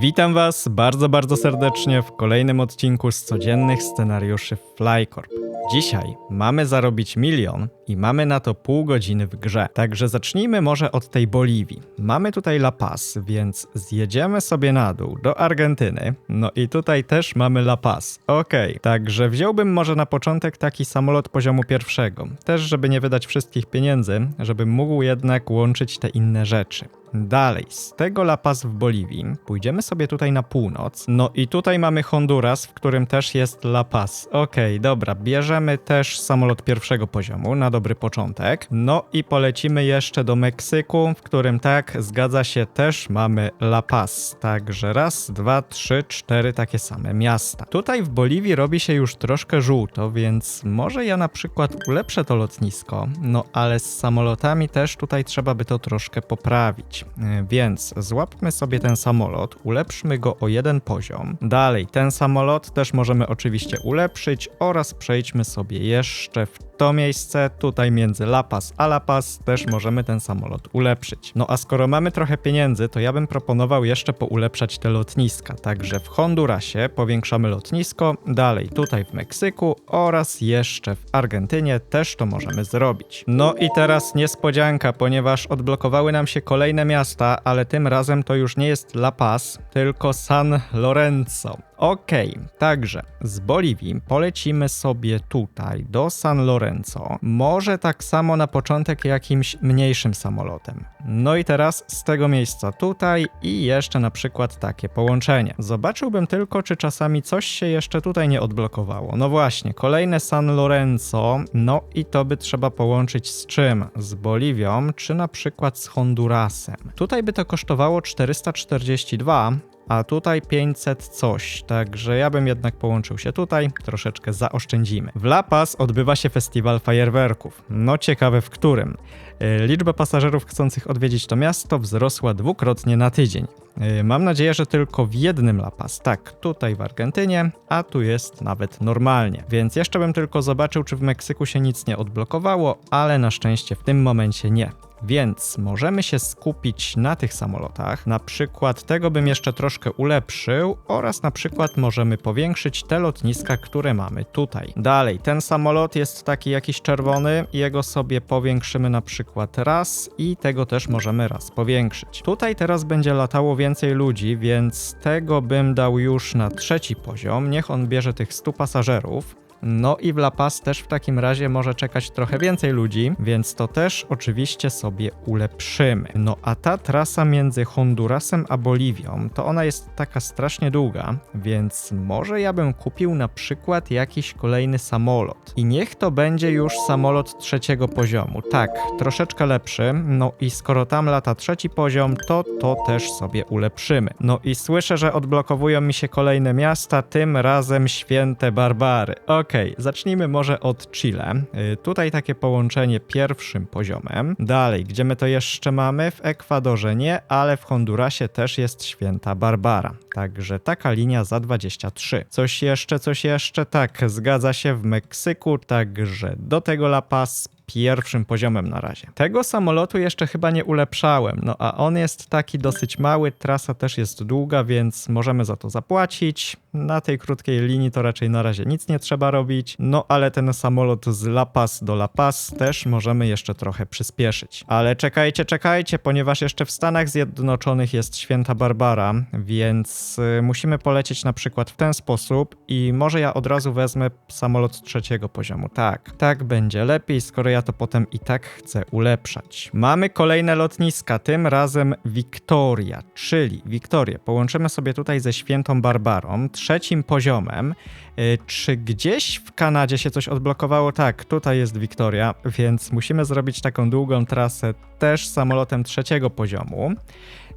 Witam Was bardzo, bardzo serdecznie w kolejnym odcinku z codziennych scenariuszy Flycorp. Dzisiaj mamy zarobić milion i mamy na to pół godziny w grze. Także zacznijmy może od tej Boliwii. Mamy tutaj La Paz, więc zjedziemy sobie na dół do Argentyny. No i tutaj też mamy La Paz. Okej, także wziąłbym może na początek taki samolot poziomu pierwszego. Też, żeby nie wydać wszystkich pieniędzy, żebym mógł jednak łączyć te inne rzeczy. Dalej, z tego La Paz w Boliwii pójdziemy sobie tutaj na północ. No i tutaj mamy Honduras, w którym też jest La Paz. Okej, dobra, bierzemy też samolot pierwszego poziomu na dobry początek. No i polecimy jeszcze do Meksyku, w którym tak, zgadza się, też mamy La Paz. Także raz, dwa, trzy, cztery takie same miasta. Tutaj w Boliwii robi się już troszkę żółto, więc może ja na przykład ulepszę to lotnisko, no ale z samolotami też tutaj trzeba by to troszkę poprawić. E, Więc złapmy sobie ten samolot, ulepszmy go o jeden poziom. Dalej, ten samolot też możemy oczywiście ulepszyć oraz przejdźmy sobie jeszcze w to miejsce, tutaj między La Paz a La Paz też możemy ten samolot ulepszyć. No a skoro mamy trochę pieniędzy, to ja bym proponował jeszcze poulepszać te lotniska. Także w Hondurasie powiększamy lotnisko, dalej tutaj w Meksyku oraz jeszcze w Argentynie też to możemy zrobić. No i teraz niespodzianka, ponieważ odblokowały nam się kolejne miasta, ale tym razem to już nie jest La Paz, tylko San Lorenzo. Okej, także z Boliwii polecimy sobie tutaj do San Lorenzo. Może tak samo na początek jakimś mniejszym samolotem. No i teraz z tego miejsca tutaj i jeszcze na przykład takie połączenie. Zobaczyłbym tylko, czy czasami coś się jeszcze tutaj nie odblokowało. No właśnie, kolejne San Lorenzo. No i to by trzeba połączyć z czym? Z Boliwią, czy na przykład z Hondurasem. Tutaj by to kosztowało 442, a tutaj 500 coś, także ja bym jednak połączył się tutaj, troszeczkę zaoszczędzimy. W La Paz odbywa się festiwal fajerwerków. No ciekawe w którym. E, Liczba pasażerów chcących odwiedzić to miasto wzrosła dwukrotnie na tydzień. E, Mam nadzieję, że tylko w jednym La Paz. Tak, tutaj w Argentynie, a tu jest nawet normalnie. Więc jeszcze bym tylko zobaczył, czy w Meksyku się nic nie odblokowało, ale na szczęście w tym momencie nie. Więc możemy się skupić na tych samolotach. Na przykład tego bym jeszcze troszkę ulepszył oraz na przykład możemy powiększyć te lotniska, które mamy tutaj. Dalej, ten samolot jest taki jakiś czerwony, jego sobie powiększymy na przykład raz i tego też możemy raz powiększyć. Tutaj teraz będzie latało więcej ludzi, więc tego bym dał już na trzeci poziom. Niech on bierze tych 100 pasażerów. No i w La Paz też w takim razie może czekać trochę więcej ludzi, więc to też oczywiście sobie ulepszymy. No a ta trasa między Hondurasem a Boliwią, to ona jest taka strasznie długa, więc może ja bym kupił na przykład jakiś kolejny samolot. I niech to będzie już samolot trzeciego poziomu. Tak, troszeczkę lepszy. No i skoro tam lata trzeci poziom, to to też sobie ulepszymy. No i słyszę, że odblokowują mi się kolejne miasta, tym razem święte Barbary. Okej, zacznijmy może od Chile. Y, tutaj takie połączenie pierwszym poziomem. Dalej, gdzie my to jeszcze mamy? W Ekwadorze nie, ale w Hondurasie też jest święta Barbara. Także taka linia za 23. Coś jeszcze, coś jeszcze? Tak, zgadza się w Meksyku, także do tego La Paz pierwszym poziomem na razie. Tego samolotu jeszcze chyba nie ulepszałem, no a on jest taki dosyć mały, trasa też jest długa, więc możemy za to zapłacić. Na tej krótkiej linii to raczej na razie nic nie trzeba robić, no ale ten samolot z La Paz do La Paz też możemy jeszcze trochę przyspieszyć. Ale czekajcie, czekajcie, ponieważ jeszcze w Stanach Zjednoczonych jest święta Barbara, więc y, musimy polecieć na przykład w ten sposób i może ja od razu wezmę samolot trzeciego poziomu. Tak, tak będzie lepiej, skoro ja to potem i tak chcę ulepszać. Mamy kolejne lotniska, tym razem Victoria, czyli Wiktorię połączymy sobie tutaj ze świętą Barbarą, trzecim poziomem. Y, Czy gdzieś w Kanadzie się coś odblokowało? Tak, tutaj jest Wiktoria, więc musimy zrobić taką długą trasę też samolotem trzeciego poziomu.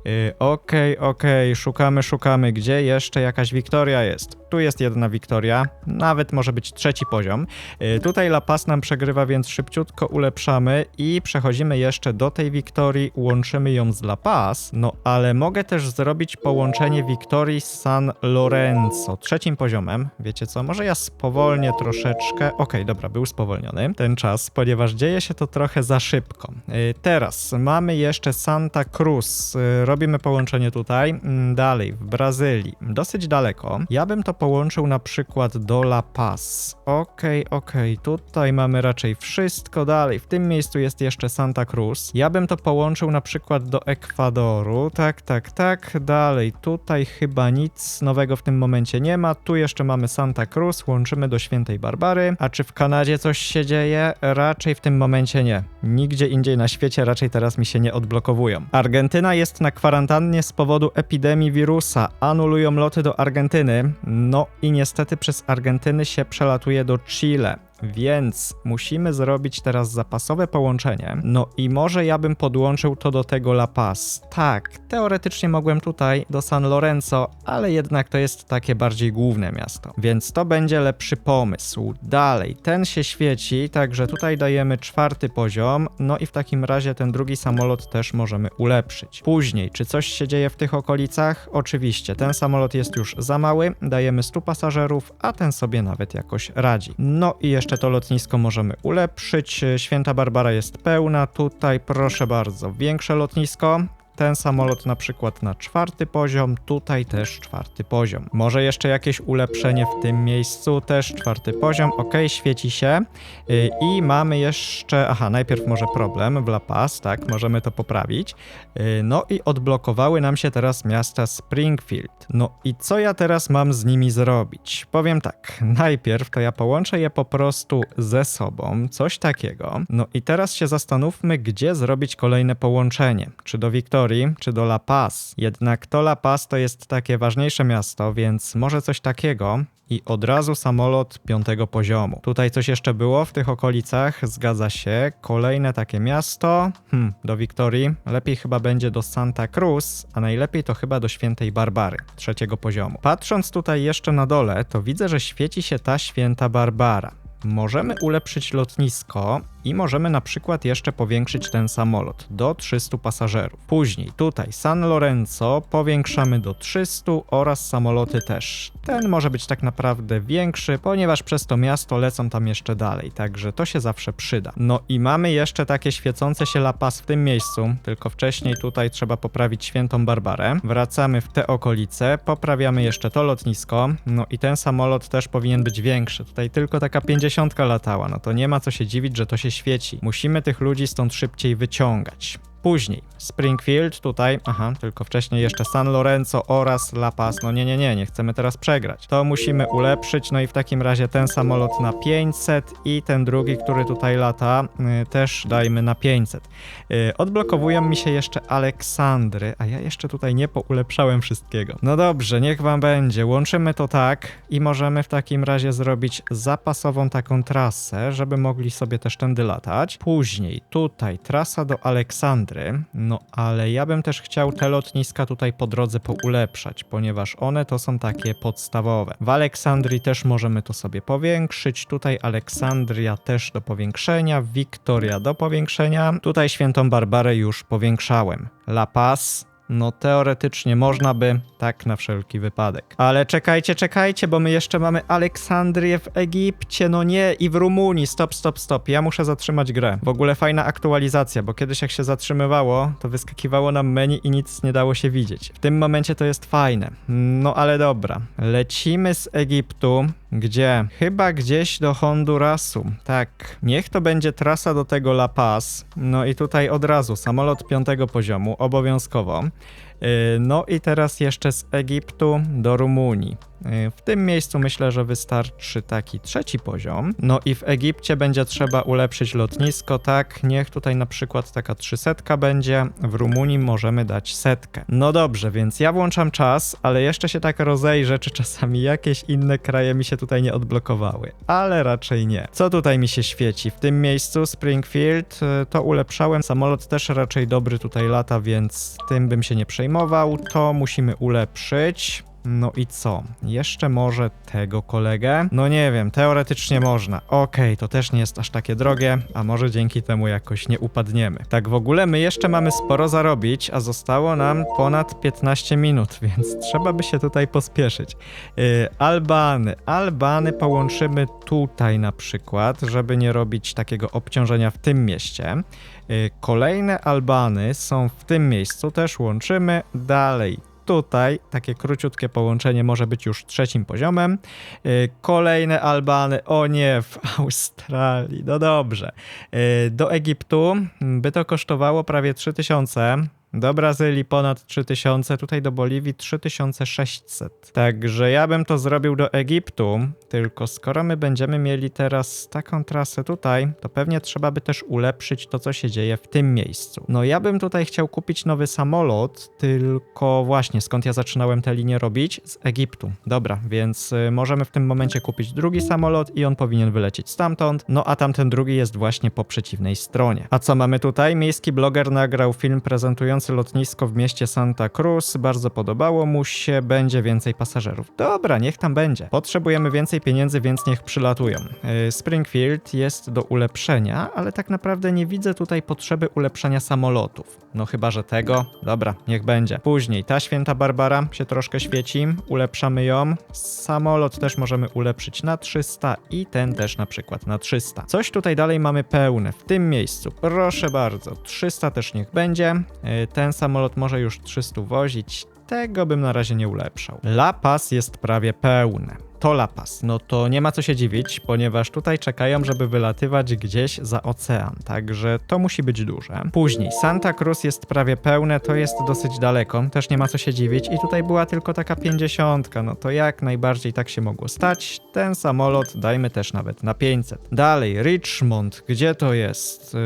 Y, Okej, okej, szukamy, szukamy, gdzie jeszcze jakaś Wiktoria jest. Tu jest jedna Wiktoria, nawet może być trzeci poziom. Y, Tutaj La Paz nam przegrywa, więc szybciutko ulepszamy i przechodzimy jeszcze do tej Wiktorii, łączymy ją z La Paz. No ale mogę też zrobić połączenie Wiktorii z San Lorenzo, trzecim poziomem. Wiecie co, może ja spowolnię troszeczkę. Okej, dobra, był spowolniony ten czas, ponieważ dzieje się to trochę za szybko. Y, Teraz mamy jeszcze Santa Cruz. Y, zrobimy połączenie tutaj. Mm, Dalej, w Brazylii, dosyć daleko. Ja bym to połączył na przykład do La Paz. Okej, okej, tutaj mamy raczej wszystko dalej. W tym miejscu jest jeszcze Santa Cruz. Ja bym to połączył na przykład do Ekwadoru. Tak, tak, tak. Dalej, tutaj chyba nic nowego w tym momencie nie ma. Tu jeszcze mamy Santa Cruz, łączymy do Świętej Barbary. A czy w Kanadzie coś się dzieje? Raczej w tym momencie nie. Nigdzie indziej na świecie raczej teraz mi się nie odblokowują. Argentyna jest na kwarantannie z powodu epidemii wirusa. Anulują loty do Argentyny. No i niestety przez Argentyny się przelatuje do Chile. Więc musimy zrobić teraz zapasowe połączenie. No i może ja bym podłączył to do tego La Paz. Tak, teoretycznie mogłem tutaj do San Lorenzo, ale jednak to jest takie bardziej główne miasto. Więc to będzie lepszy pomysł. Dalej, ten się świeci, także tutaj dajemy czwarty poziom. No i w takim razie ten drugi samolot też możemy ulepszyć. Później, czy coś się dzieje w tych okolicach? Oczywiście, ten samolot jest już za mały, dajemy 100 pasażerów, a ten sobie nawet jakoś radzi. No i jeszcze to lotnisko możemy ulepszyć. Święta Barbara jest pełna. Tutaj proszę bardzo, większe lotnisko. Ten samolot na przykład na czwarty poziom, tutaj też czwarty poziom. Może jeszcze jakieś ulepszenie w tym miejscu, też czwarty poziom, ok, świeci się. Yy, I mamy jeszcze, aha, najpierw może problem w La Paz, tak, możemy to poprawić. Yy, No i odblokowały nam się teraz miasta Springfield. No i co ja teraz mam z nimi zrobić? Powiem tak, najpierw to ja połączę je po prostu ze sobą, coś takiego. No i teraz się zastanówmy, gdzie zrobić kolejne połączenie. Czy do Wiktorii, czy do La Paz. Jednak to La Paz to jest takie ważniejsze miasto, więc może coś takiego i od razu samolot piątego poziomu. Tutaj coś jeszcze było w tych okolicach, zgadza się. Kolejne takie miasto, hmm, do Wiktorii. Lepiej chyba będzie do Santa Cruz, a najlepiej to chyba do Świętej Barbary, trzeciego poziomu. Patrząc tutaj jeszcze na dole, to widzę, że świeci się ta Święta Barbara. Możemy ulepszyć lotnisko i możemy na przykład jeszcze powiększyć ten samolot do 300 pasażerów. Później tutaj San Lorenzo powiększamy do 300 oraz samoloty też. Ten może być tak naprawdę większy, ponieważ przez to miasto lecą tam jeszcze dalej, także to się zawsze przyda. No i mamy jeszcze takie świecące się La Paz w tym miejscu, tylko wcześniej tutaj trzeba poprawić Świętą Barbarę. Wracamy w te okolice, poprawiamy jeszcze to lotnisko, no i ten samolot też powinien być większy. Tutaj tylko taka 50 latała, no to nie ma co się dziwić, że to się świeci. Musimy tych ludzi stąd szybciej wyciągać. Później Springfield, tutaj, aha, tylko wcześniej jeszcze San Lorenzo oraz La Paz. No nie, nie, nie, nie chcemy teraz przegrać. To musimy ulepszyć, no i w takim razie ten samolot na 500 i ten drugi, który tutaj lata, y, też dajmy na 500. Y, odblokowują mi się jeszcze Aleksandry, a ja jeszcze tutaj nie poulepszałem wszystkiego. No dobrze, niech wam będzie. Łączymy to tak i możemy w takim razie zrobić zapasową taką trasę, żeby mogli sobie też tędy latać. Później tutaj trasa do Aleksandry, no ale ja bym też chciał te lotniska tutaj po drodze poulepszać, ponieważ one to są takie podstawowe. W Aleksandrii też możemy to sobie powiększyć, tutaj Aleksandria też do powiększenia, Wiktoria do powiększenia, tutaj Świętą Barbarę już powiększałem. La Paz no teoretycznie można by, tak na wszelki wypadek. Ale czekajcie, czekajcie, bo my jeszcze mamy Aleksandrię w Egipcie, no nie, i w Rumunii. Stop, stop, stop. Ja muszę zatrzymać grę. W ogóle fajna aktualizacja, bo kiedyś jak się zatrzymywało, to wyskakiwało nam menu i nic nie dało się widzieć. W tym momencie to jest fajne. No ale dobra. Lecimy z Egiptu. Gdzie? Chyba gdzieś do Hondurasu. Tak. Niech to będzie trasa do tego La Paz. No i tutaj od razu samolot piątego poziomu, obowiązkowo. Yy, No i teraz jeszcze z Egiptu do Rumunii. Yy, W tym miejscu myślę, że wystarczy taki trzeci poziom. No i w Egipcie będzie trzeba ulepszyć lotnisko, tak? Niech tutaj na przykład taka trzysetka będzie. W Rumunii możemy dać setkę. No dobrze, więc ja włączam czas, ale jeszcze się tak rozejrzę, czy czasami jakieś inne kraje mi się tutaj nie odblokowały. Ale raczej nie. Co tutaj mi się świeci? W tym miejscu Springfield yy, to ulepszałem. Samolot też raczej dobry tutaj lata, więc tym bym się nie przejmował. To musimy ulepszyć. No i co? Jeszcze może tego kolegę? No nie wiem, teoretycznie można. Okej, to też nie jest aż takie drogie, a może dzięki temu jakoś nie upadniemy. Tak w ogóle my jeszcze mamy sporo zarobić, a zostało nam ponad 15 minut, więc trzeba by się tutaj pospieszyć. Yy, Albany. Albany połączymy tutaj na przykład, żeby nie robić takiego obciążenia w tym mieście. Yy, Kolejne Albany są w tym miejscu, też łączymy dalej. Tutaj takie króciutkie połączenie może być już trzecim poziomem. Yy, Kolejne Albany, o nie, w Australii, no dobrze. Yy, Do Egiptu mm, by to kosztowało prawie 3000. Do Brazylii ponad 3000, tutaj do Boliwii 3600. Także ja bym to zrobił do Egiptu, tylko skoro my będziemy mieli teraz taką trasę tutaj, to pewnie trzeba by też ulepszyć to, co się dzieje w tym miejscu. No ja bym tutaj chciał kupić nowy samolot, tylko właśnie skąd ja zaczynałem tę linię robić? Z Egiptu. Dobra, więc y, możemy w tym momencie kupić drugi samolot i on powinien wylecieć stamtąd, no a tamten drugi jest właśnie po przeciwnej stronie. A co mamy tutaj? Miejski bloger nagrał film prezentujący lotnisko w mieście Santa Cruz, bardzo podobało mu się, będzie więcej pasażerów. Dobra, niech tam będzie. Potrzebujemy więcej pieniędzy, więc niech przylatują. Yy, Springfield jest do ulepszenia, ale tak naprawdę nie widzę tutaj potrzeby ulepszenia samolotów. No chyba, że tego. Dobra, niech będzie. Później ta święta Barbara się troszkę świeci, ulepszamy ją. Samolot też możemy ulepszyć na 300 i ten też na przykład na 300. Coś tutaj dalej mamy pełne w tym miejscu. Proszę bardzo, 300 też niech będzie. Yy, Ten samolot może już 300 wozić. Tego bym na razie nie ulepszał. La Paz jest prawie pełne. To La Paz. No to nie ma co się dziwić, ponieważ tutaj czekają, żeby wylatywać gdzieś za ocean. Także to musi być duże. Później Santa Cruz jest prawie pełne, to jest dosyć daleko. Też nie ma co się dziwić. I tutaj była tylko taka 50. No to jak najbardziej tak się mogło stać. Ten samolot dajmy też nawet na 500. Dalej, Richmond. Gdzie to jest?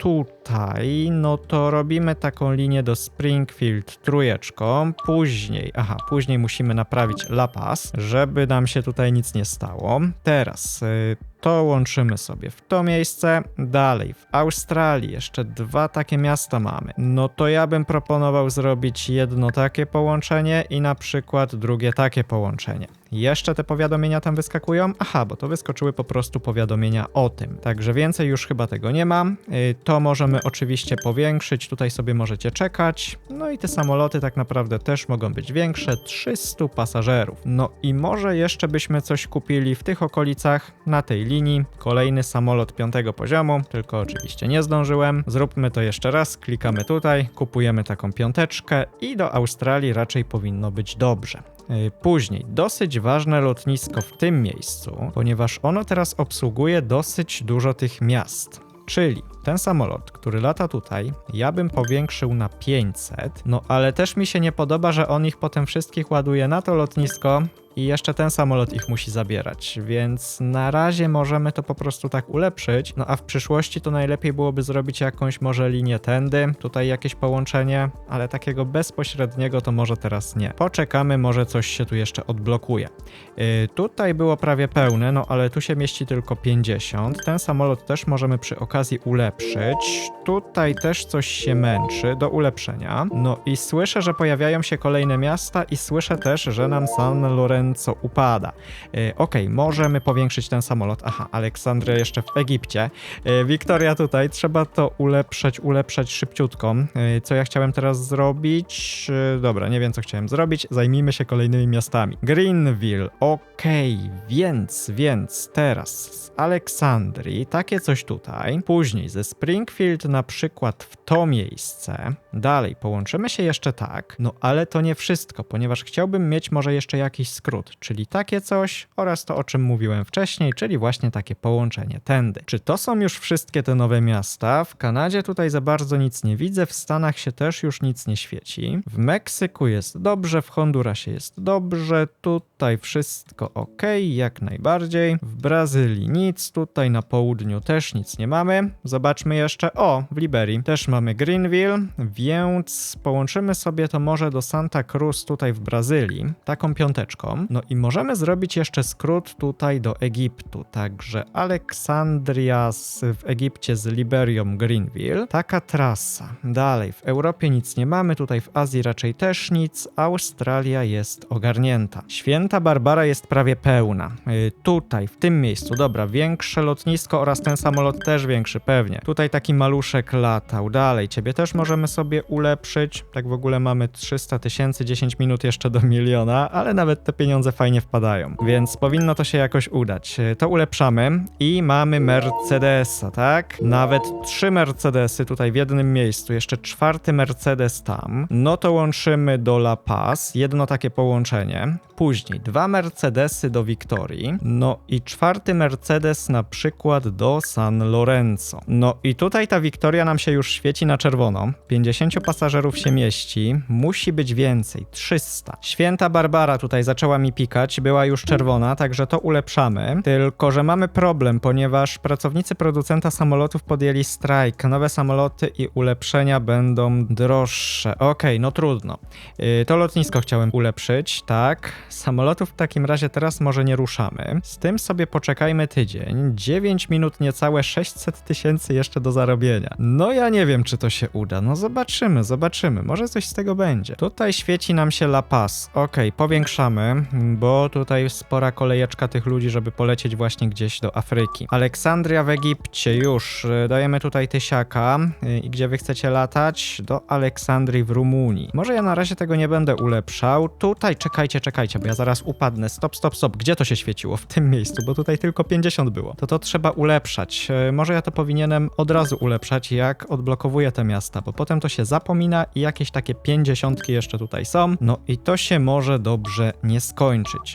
Tutaj, no to robimy taką linię do Springfield trójeczką, później, aha, później musimy naprawić La Paz, żeby nam się tutaj nic nie stało. Teraz y, to łączymy sobie w to miejsce. Dalej, w Australii jeszcze dwa takie miasta mamy. No to ja bym proponował zrobić jedno takie połączenie i na przykład drugie takie połączenie. Jeszcze te powiadomienia tam wyskakują? Aha, bo to wyskoczyły po prostu powiadomienia o tym. Także więcej już chyba tego nie ma. Y, To możemy oczywiście powiększyć, tutaj sobie możecie czekać. No i te samoloty tak naprawdę też mogą być większe, 300 pasażerów. No i może jeszcze byśmy coś kupili w tych okolicach, na tej linii. Kolejny samolot piątego poziomu, tylko oczywiście nie zdążyłem. Zróbmy to jeszcze raz, klikamy tutaj, kupujemy taką piąteczkę i do Australii raczej powinno być dobrze. Yy, Później, dosyć ważne lotnisko w tym miejscu, ponieważ ono teraz obsługuje dosyć dużo tych miast. Czyli ten samolot, który lata tutaj, ja bym powiększył na 500, no ale też mi się nie podoba, że on ich potem wszystkich ładuje na to lotnisko i jeszcze ten samolot ich musi zabierać, więc na razie możemy to po prostu tak ulepszyć, no a w przyszłości to najlepiej byłoby zrobić jakąś może linię tędy, tutaj jakieś połączenie, ale takiego bezpośredniego to może teraz nie. Poczekamy, może coś się tu jeszcze odblokuje. Yy, tutaj było prawie pełne, no ale tu się mieści tylko 50. Ten samolot też możemy przy okazji ulepszyć. Tutaj też coś się męczy do ulepszenia. No i słyszę, że pojawiają się kolejne miasta i słyszę też, że nam San Lorenzo upada. Yy, Okej, możemy powiększyć ten samolot. Aha, Aleksandria jeszcze w Egipcie. Yy, Wiktoria tutaj, trzeba to ulepszać, ulepszać szybciutko. Yy, Co ja chciałem teraz zrobić? Dobra, nie wiem co chciałem zrobić. Zajmijmy się kolejnymi miastami. Greenville, okej, więc, więc teraz z Aleksandrii, takie coś tutaj. Później ze Springfield na przykład w to miejsce. Dalej, połączymy się jeszcze tak. No ale to nie wszystko, ponieważ chciałbym mieć może jeszcze jakiś skrót, czyli takie coś oraz to, o czym mówiłem wcześniej, czyli właśnie takie połączenie tędy. Czy to są już wszystkie te nowe miasta? W Kanadzie tutaj za bardzo nic nie widzę, w Stanach się też już nic nie świeci. W Meksyku jest dobrze, w Hondurasie jest dobrze, tutaj wszystko ok, jak najbardziej. W Brazylii nic, tutaj na południu też nic nie mamy. Zobaczmy jeszcze, o, w Liberii też mamy Greenville, więc połączymy sobie to może do Santa Cruz tutaj w Brazylii, taką piąteczką. Liberią. No i możemy zrobić jeszcze skrót tutaj do Egiptu. Także Aleksandria z, w Egipcie z Liberią Greenville. Taka trasa. Dalej, w Europie nic nie mamy, tutaj w Azji raczej też nic. Australia jest ogarnięta. Święta Barbara jest prawie pełna. Yy, tutaj, w tym miejscu, dobra, większe lotnisko oraz ten samolot też większy, pewnie. Tutaj taki maluszek latał. Dalej, ciebie też możemy sobie ulepszyć. Tak w ogóle mamy 300 tysięcy, 10 minut jeszcze do miliona, ale nawet te pieniądze fajnie wpadają. Więc powinno to się jakoś udać. Yy, To ulepszamy i mamy Mercedesa, tak? Nawet trzy Mercedesy tutaj w jednym miejscu, jeszcze czwarty Mercedes tam. No to łączymy do La Paz, jedno takie połączenie. Później dwa Mercedesy do Wiktorii. No i czwarty Mercedes na przykład do San Lorenzo. No i tutaj ta Wiktoria nam się już świeci na czerwono. 50 pasażerów się mieści. Musi być więcej. 300. Święta Barbara tutaj zaczęła mi pikać. Była już czerwona, także to ulepszamy. Tylko, że mamy problem, ponieważ pracownicy producenta samolotów podjęli strajk. Nowe samoloty i ulepszenia będą droższe. Okej, no trudno. Yy, to lotnisko chciałem ulepszyć, tak. Samolotów w takim razie teraz może nie ruszamy. Z tym sobie poczekajmy tydzień. 9 minut niecałe 600 tysięcy jeszcze do zarobienia. No ja nie wiem, czy to się uda. No zobaczymy, zobaczymy. Może coś z tego będzie. Tutaj świeci nam się La Paz. Okej, powiększamy, bo tutaj spora kolejeczka tych ludzi, żeby polecieć właśnie gdzieś do Afryki. Aleksandria w Egipcie, już. Yy, Dajemy tutaj tysiaka. Yy, I gdzie wy chcecie latać? Do Aleksandrii w Rumunii. Może ja na razie tego nie będę ulepszał. Tutaj, czekajcie, czekajcie, bo ja zaraz upadnę. Stop, stop, stop. Gdzie to się świeciło? W tym miejscu, bo tutaj tylko 50 było. To to trzeba ulepszać. E, Może ja to powinienem od razu ulepszać, jak odblokowuję te miasta, bo potem to się zapomina i jakieś takie 50 jeszcze tutaj są. No i to się może dobrze nie skończyć.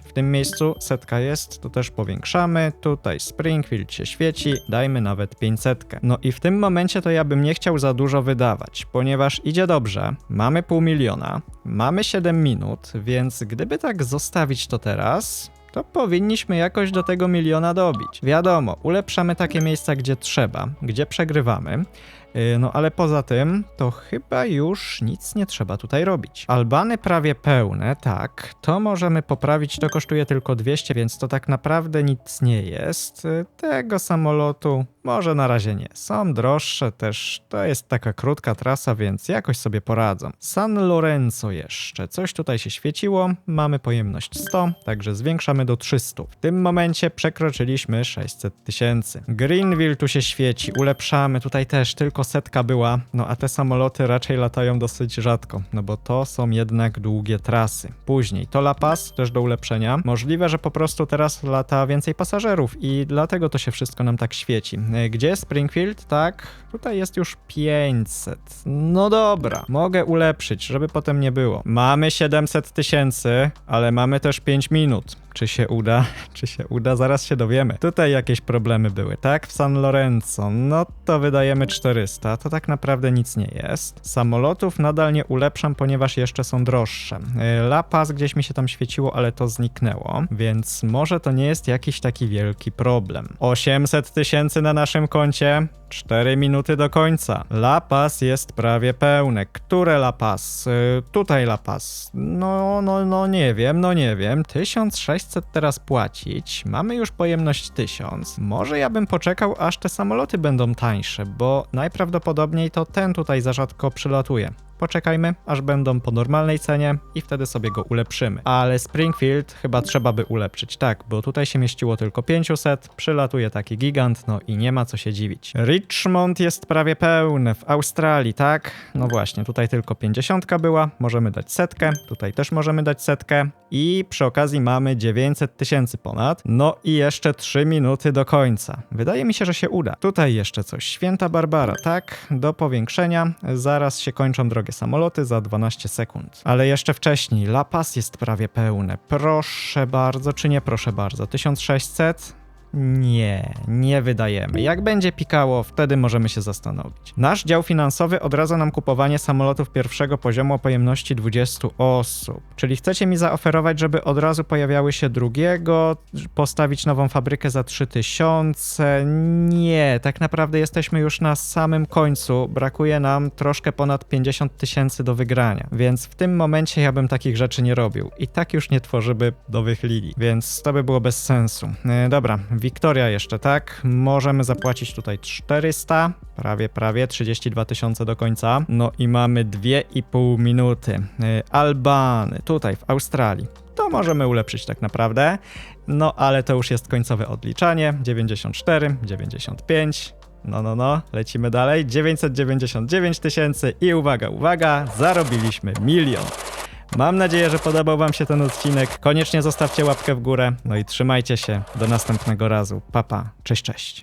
W tym miejscu setka jest, to też powiększamy. Tutaj Springfield się świeci, dajmy nawet 500. No i w tym momencie to ja bym nie chciał za dużo wydawać, ponieważ idzie dobrze. Mamy pół miliona, mamy 7 minut, więc gdyby tak zostawić to teraz, to powinniśmy jakoś do tego miliona dobić. Wiadomo, ulepszamy takie miejsca, gdzie trzeba, gdzie przegrywamy. Yy, No ale poza tym, to chyba już nic nie trzeba tutaj robić. Albany prawie pełne, tak. To możemy poprawić, to kosztuje tylko 200, więc to tak naprawdę nic nie jest. Yy, Tego samolotu może na razie nie. Są droższe też, to jest taka krótka trasa, więc jakoś sobie poradzą. San Lorenzo jeszcze, coś tutaj się świeciło, mamy pojemność 100, także zwiększamy do 300. W tym momencie przekroczyliśmy 600 tysięcy. Greenville tu się świeci, ulepszamy, tutaj też tylko setka była, no a te samoloty raczej latają dosyć rzadko, no bo to są jednak długie trasy. Później to La Paz, też do ulepszenia. Możliwe, że po prostu teraz lata więcej pasażerów i dlatego to się wszystko nam tak świeci. E, Gdzie Springfield? Tak, tutaj jest już 500. No dobra, mogę ulepszyć, żeby potem nie było. Mamy 700 tysięcy, ale mamy też 5 minut. Czy się uda? Czy się uda? Zaraz się dowiemy. Tutaj jakieś problemy były, tak? W San Lorenzo. No to wydajemy 400. To tak naprawdę nic nie jest. Samolotów nadal nie ulepszam, ponieważ jeszcze są droższe. Yy, La Paz gdzieś mi się tam świeciło, ale to zniknęło. Więc może to nie jest jakiś taki wielki problem. 800 tysięcy na naszym koncie. 4 minuty do końca. La Paz jest prawie pełne. Które La Paz? Yy, tutaj La Paz. No, no, no nie wiem, no nie wiem. 1600 teraz płacić. Mamy już pojemność 1000. Może ja bym poczekał, aż te samoloty będą tańsze, bo najprawdopodobniej to ten tutaj za rzadko przylatuje. Poczekajmy, aż będą po normalnej cenie i wtedy sobie go ulepszymy. Ale Springfield chyba trzeba by ulepszyć, tak, bo tutaj się mieściło tylko 500, przylatuje taki gigant, no i nie ma co się dziwić. Richmond jest prawie pełny, w Australii, tak? No właśnie, tutaj tylko 50 była, możemy dać setkę, tutaj też możemy dać setkę i przy okazji mamy 900 tysięcy ponad, no i jeszcze 3 minuty do końca. Wydaje mi się, że się uda. Tutaj jeszcze coś, Święta Barbara, tak? Do powiększenia, zaraz się kończą drogie samoloty za 12 sekund. Ale jeszcze wcześniej, La Paz jest prawie pełne. Proszę bardzo, czy nie proszę bardzo? 1600? Nie, nie wydajemy. Jak będzie pikało, wtedy możemy się zastanowić. Nasz dział finansowy odradza nam kupowanie samolotów pierwszego poziomu o pojemności 20 osób. Czyli chcecie mi zaoferować, żeby od razu pojawiały się drugiego, postawić nową fabrykę za 3000? Nie, tak naprawdę jesteśmy już na samym końcu. Brakuje nam troszkę ponad 50 tysięcy do wygrania. Więc w tym momencie ja bym takich rzeczy nie robił. I tak już nie tworzymy nowych linii. Więc to by było bez sensu. E, dobra, Wiktoria jeszcze, tak? Możemy zapłacić tutaj 400, prawie, prawie, 32 tysiące do końca. No i mamy 2,5 minuty. E, Albany, tutaj w Australii. To możemy ulepszyć tak naprawdę. No ale to już jest końcowe odliczanie. 94, 95. No, no, no, lecimy dalej. 999 tysięcy i uwaga, uwaga, zarobiliśmy milion. Mam nadzieję, że podobał Wam się ten odcinek. Koniecznie zostawcie łapkę w górę. No i trzymajcie się. Do następnego razu. Papa. Pa. Cześć, cześć.